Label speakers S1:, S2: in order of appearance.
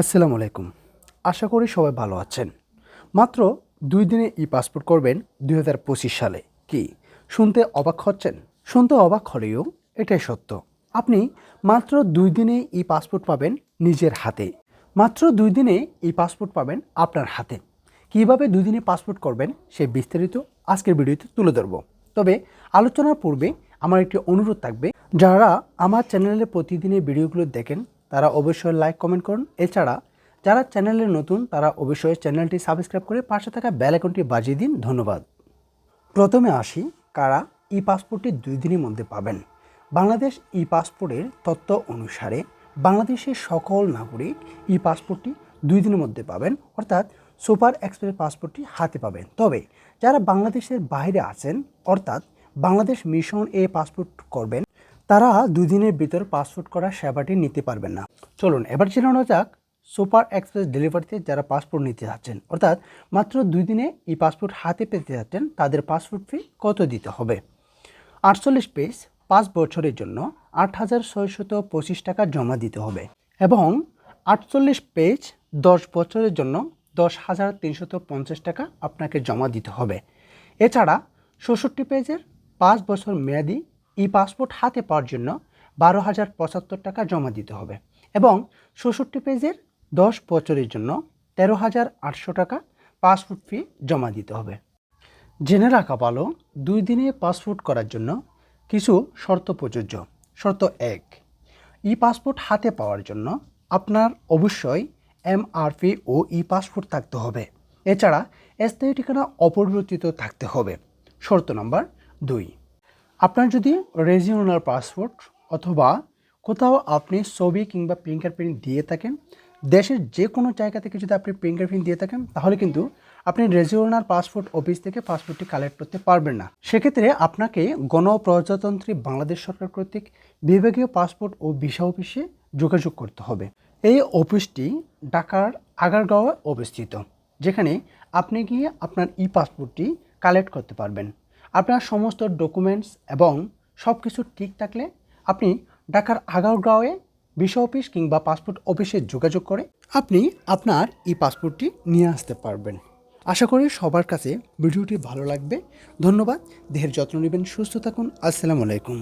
S1: আসসালামু আলাইকুম। আশা করি সবাই ভালো আছেন। মাত্র দুই দিনে ই পাসপোর্ট করবেন দুই হাজার পঁচিশ সালে। কি, শুনতে অবাক হচ্ছেন? শুনতে অবাক হলেও এটাই সত্য। আপনি মাত্র দুই দিনে ই পাসপোর্ট পাবেন নিজের হাতে। মাত্র দুই দিনে ই পাসপোর্ট পাবেন আপনার হাতে। কীভাবে দুই দিনে পাসপোর্ট করবেন সে বিস্তারিত আজকের ভিডিওতে তুলে ধরব। তবে আলোচনার পূর্বে আমার একটি অনুরোধ থাকবে। যারা আমার চ্যানেলে প্রতিদিনের ভিডিওগুলো দেখেন তারা অবশ্যই লাইক কমেন্ট করুন। এছাড়া যারা চ্যানেলে নতুন, তারা অবশ্যই চ্যানেলটি সাবস্ক্রাইব করে পাশে থাকা বেল আইকনটি বাজিয়ে দিন। ধন্যবাদ। প্রথমে আসি কারা ই পাসপোর্টটি দুই দিনের মধ্যে পাবেন। বাংলাদেশ ই পাসপোর্টের তথ্য অনুসারে বাংলাদেশের সকল নাগরিক ই পাসপোর্টটি দুই দিনের মধ্যে পাবেন। অর্থাৎ সুপার এক্সপ্রেস পাসপোর্টটি হাতে পাবেন। তবে যারা বাংলাদেশের বাইরে আছেন, অর্থাৎ বাংলাদেশ মিশন এ পাসপোর্ট করবেন তারা দুই দিনের ভিতর পাসপোর্ট করার সেবাটি নিতে পারবেন না। চলুন, এবার জেনে নেওয়া যাক সুপার এক্সপ্রেস ডেলিভারিতে যারা পাসপোর্ট নিতে যাচ্ছেন, অর্থাৎ মাত্র দুই দিনে এই পাসপোর্ট হাতে পেতে যাচ্ছেন, তাদের পাসপোর্ট ফি কত দিতে হবে? আটচল্লিশ পেজ পাঁচ বছরের জন্য আট হাজার ছয়শত পঁচিশ টাকা জমা দিতে হবে এবং আটচল্লিশ পেজ, দশ বছরের জন্য দশ হাজার তিনশত পঞ্চাশ টাকা আপনাকে জমা দিতে হবে। এছাড়া ষষট্টি পেজের পাঁচ বছর মেয়াদি ই পাসপোর্ট হাতে পাওয়ার জন্য বারো হাজার পঁচাত্তর টাকা জমা দিতে হবে এবং ষষট্টি পেজের দশ বছরের জন্য তেরো হাজার আটশো টাকা পাসপোর্ট ফি জমা দিতে হবে। জেনে রাখা ভালো, দুই দিনে পাসপোর্ট করার জন্য কিছু শর্ত প্রযোজ্য। শর্ত এক, ই পাসপোর্ট হাতে পাওয়ার জন্য আপনার অবশ্যই এমআরপি ও ই পাসপোর্ট থাকতে হবে। এছাড়া স্থায়ী ঠিকানা অপরিবর্তিত থাকতে হবে। শর্ত নম্বর দুই আপনার যদি রেজিওনাল পাসপোর্ট অথবা কোথাও আপনি ছবি কিংবা ফিঙ্গারপ্রিন্ট দিয়ে থাকেন, দেশের যে কোনো জায়গা থেকে যদি আপনি ফিঙ্গারপ্রিন্ট দিয়ে থাকেন, তাহলে কিন্তু আপনি রেজিওনাল পাসপোর্ট অফিস থেকে পাসপোর্টটি কালেক্ট করতে পারবেন না। সেক্ষেত্রে আপনাকে গণপ্রজাতন্ত্রী বাংলাদেশ সরকার কর্তৃক বিভাগীয় পাসপোর্ট ও ভিসা অফিসে যোগাযোগ করতে হবে। এই অফিসটি ঢাকার আগারগাঁওয়ে অবস্থিত, যেখানে আপনি গিয়ে আপনার ই পাসপোর্টটি কালেক্ট করতে পারবেন। আপনার সমস্ত ডকুমেন্টস এবং সব কিছু ঠিক থাকলে আপনি ঢাকার আগারগাঁওয়ে ভিসা অফিস কিংবা পাসপোর্ট অফিসে যোগাযোগ করে আপনি আপনার এই পাসপোর্টটি নিয়ে আসতে পারবেন। আশা করি সবার কাছে ভিডিওটি ভালো লাগবে। ধন্যবাদ। দেহের যত্ন নেবেন, সুস্থ থাকুন। আসসালামু আলাইকুম।